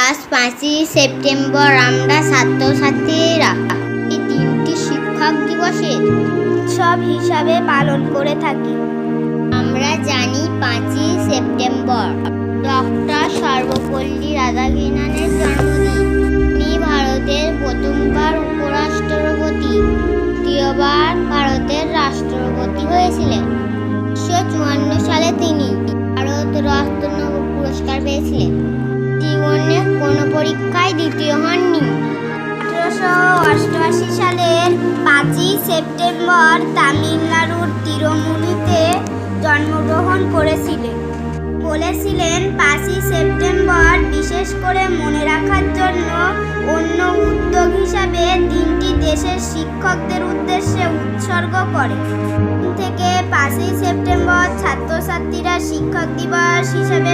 আজ পাঁচই সেপ্টেম্বর আমরা ছাত্রছাত্রীরা এই দিনটি শিক্ষক দিবসের উৎসব হিসাবে পালন করে থাকি। আমরা জানি পাঁচই সেপ্টেম্বর, ডক্টর সর্বপল্লী রাধাকৃষ্ণনের জন্মদিন। তিনি ভারতের প্রথমবার উপরাষ্ট্রপতি, দ্বিতীয়বার ভারতের রাষ্ট্রপতি হয়েছিলেন। উনিশশো চুয়ান্ন সালে তিনি ভারত রত্ন পুরস্কার পেয়েছিলেন। পরীক্ষায় দ্বিতীয় হননি। আঠারোশো অষ্টআশি সালের পাঁচই সেপ্টেম্বর তামিলনাড়ুর তিরুমুলিতে জন্মগ্রহণ করেছিলেন। বলেছিলেন, পাঁচই সেপ্টেম্বর বিশেষ করে মনে রাখার জন্য অন্য উদ্যোগ হিসাবে দিনটি দেশের শিক্ষকদের উদ্দেশ্যে উৎসর্গ করে। থেকে পাঁচই সেপ্টেম্বর ছাত্রছাত্রীরা শিক্ষক দিবস হিসাবে